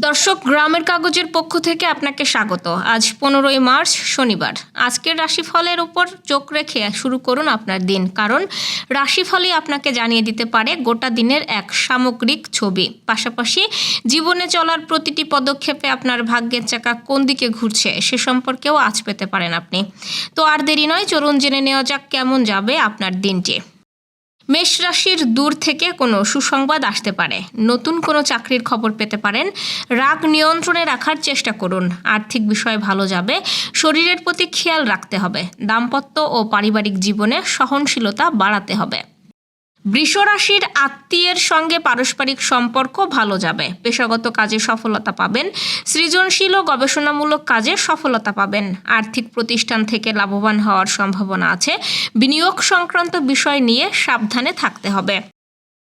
দর্শক, গ্রামের কাগজের পক্ষ থেকে আপনাকে স্বাগত। আজ পনেরোই মার্চ, শনিবার। আজকের রাশিফলের উপর চোখ রেখে শুরু করুন আপনার দিন। কারণ, রাশিফলই আপনাকে জানিয়ে দিতে পারে গোটা দিনের এক সামগ্রিক ছবি। পাশাপাশি, জীবনে চলার প্রতিটি পদক্ষেপে আপনার ভাগ্যের চাকা কোন দিকে ঘুরছে সে সম্পর্কেও আজ পেতে পারেন আপনি। তো আর দেরি নয়, চলুন জেনে নেওয়া যাক কেমন যাবে আপনার দিনটি। মেষ রাশির দূর থেকে কোনো সুসংবাদ আসতে পারে। নতুন কোনো চাকরির খবর পেতে পারেন। রাগ নিয়ন্ত্রণে রাখার চেষ্টা করুন। আর্থিক বিষয় ভালো যাবে। শরীরের প্রতি খেয়াল রাখতে হবে। দাম্পত্য ও পারিবারিক জীবনে সহনশীলতা বাড়াতে হবে। বৃষ রাশির আত্মীয়ের সঙ্গে পারস্পরিক সম্পর্ক ভালো যাবে। পেশাগত কাজে সফলতা পাবেন। সৃজনশীল ও গবেষণামূলক কাজে সফলতা পাবেন। আর্থিক প্রতিষ্ঠান থেকে লাভবান হওয়ার সম্ভাবনা আছে। বিনিয়োগ সংক্রান্ত বিষয় নিয়ে সাবধানে থাকতে হবে।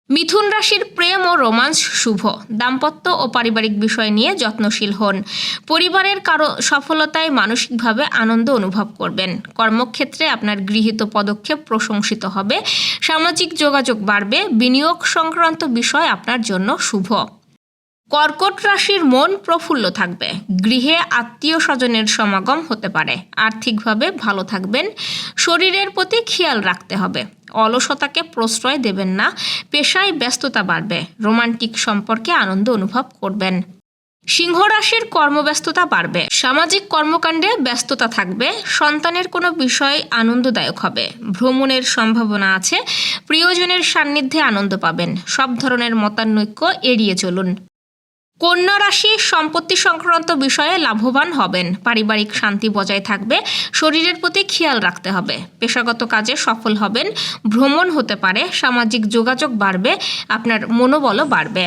মিথুন রাশির প্রেম রোমান্স শুভ। দাম্পত্য ও পারিবারিক বিষয় নিয়ে যত্নশীল হন। পরিবারের কারও সফলতায় মানসিকভাবে আনন্দ অনুভব করবেন। কর্মক্ষেত্রে আপনার গৃহীত পদক্ষেপ প্রশংসিত হবে। সামাজিক যোগাযোগ বাড়বে। বিনিয়োগ সংক্রান্ত বিষয় আপনার জন্য শুভ। কর্কট রাশির মন প্রফুল্ল থাকবে। গৃহে আত্মীয় স্বজনের সমাগম হতে পারে। আর্থিকভাবে ভালো থাকবেন। শরীরের প্রতি খেয়াল রাখতে হবে। অলসতাকে প্রশ্রয় দেবেন না, পেশায় ব্যস্ততা বাড়বে, রোমান্টিক সম্পর্কে আনন্দ অনুভব করবেন। সিংহ রাশির কর্মব্যস্ততা বাড়বে, সামাজিক কর্মকাণ্ডে ব্যস্ততা থাকবে, সন্তানের কোনো বিষয় আনন্দদায়ক হবে, ভ্রমণের সম্ভাবনা আছে, প্রিয়জনের সান্নিধ্যে আনন্দ পাবেন, সব ধরনের মতানৈক্য এড়িয়ে চলুন। কন্যা রাশি সম্পত্তি সংক্রান্ত বিষয়ে লাভবান হবেন। পারিবারিক শান্তি বজায় থাকবে, শরীরের প্রতি খেয়াল রাখতে হবে। পেশাগত কাজে সফল হবেন, ভ্রমণ হতে পারে, সামাজিক যোগাযোগ বাড়বে, আপনার মনোবলও বাড়বে।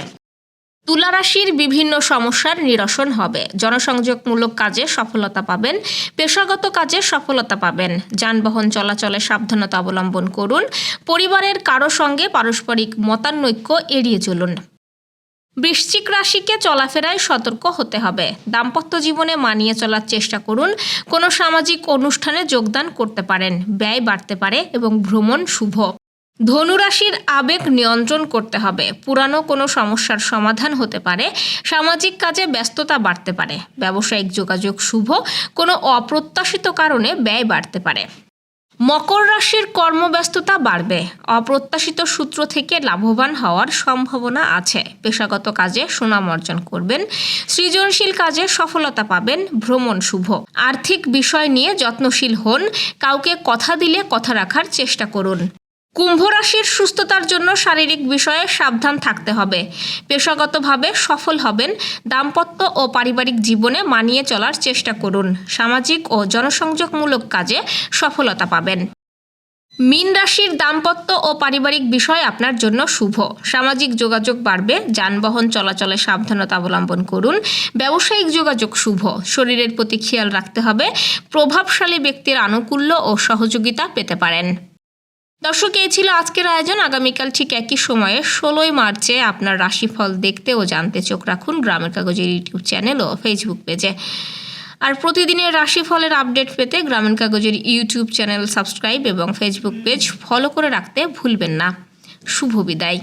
তুলা রাশির বিভিন্ন সমস্যার নিরসন হবে। জনসংযোগমূলক কাজে সফলতা পাবেন, পেশাগত কাজে সফলতা পাবেন। যানবাহন চলাচলে সাবধানতা অবলম্বন করুন, পরিবারের কারও সঙ্গে পারস্পরিক মতানৈক্য এড়িয়ে চলুন। বৃশ্চিক রাশিকে চলাফেরায় সতর্ক হতে হবে। দাম্পত্য জীবনে মানিয়ে চলার চেষ্টা করুন। কোনো সামাজিক অনুষ্ঠানে যোগদান করতে পারেন। ব্যয় বাড়তে পারে এবং ভ্রমণ শুভ। ধনুরাশির আবেগ নিয়ন্ত্রণ করতে হবে। পুরানো কোনো সমস্যার সমাধান হতে পারে। সামাজিক কাজে ব্যস্ততা বাড়তে পারে। ব্যবসায়িক যোগাযোগ শুভ। কোনো অপ্রত্যাশিত কারণে ব্যয় বাড়তে পারে। মকর রাশির কর্মব্যস্ততা বাড়বে। অপ্রত্যাশিত সূত্র থেকে লাভবান হওয়ার সম্ভাবনা আছে। পেশাগত কাজে সুনাম অর্জন করবেন। সৃজনশীল কাজে সফলতা পাবেন। ভ্রমণ শুভ। আর্থিক বিষয় নিয়ে যত্নশীল হন। কাউকে কথা দিলে কথা রাখার চেষ্টা করুন। কুম্ভ রাশির সুস্থতার জন্য শারীরিক বিষয়ে সাবধান থাকতে হবে। পেশাগতভাবে সফল হবেন, দাম্পত্য ও পারিবারিক জীবনে মানিয়ে চলার চেষ্টা করুন। সামাজিক ও জনসংযোগমূলক কাজে সফলতা পাবেন। মীন রাশির দাম্পত্য ও পারিবারিক বিষয় আপনার জন্য শুভ। সামাজিক যোগাযোগ বাড়বে, যানবাহন চলাচলে সাবধানতা অবলম্বন করুন। ব্যবসায়িক যোগাযোগ শুভ। শরীরের প্রতি খেয়াল রাখতে হবে। প্রভাবশালী ব্যক্তির আনুকূল্য ও সহযোগিতা পেতে পারেন। দর্শক, এই ছিল আজকের আয়োজন। আগামীকাল ঠিক একই সময়ে ষোলোই মার্চে আপনার রাশিফল দেখতে ও জানতে চোখ রাখুন গ্রামের কাগজের ইউটিউব চ্যানেল ও ফেসবুক পেজে। আর প্রতিদিনের রাশিফলের আপডেট পেতে গ্রামীণ কাগজের ইউটিউব চ্যানেল সাবস্ক্রাইব এবং ফেসবুক পেজ ফলো করে রাখতে ভুলবেন না। শুভ বিদায়।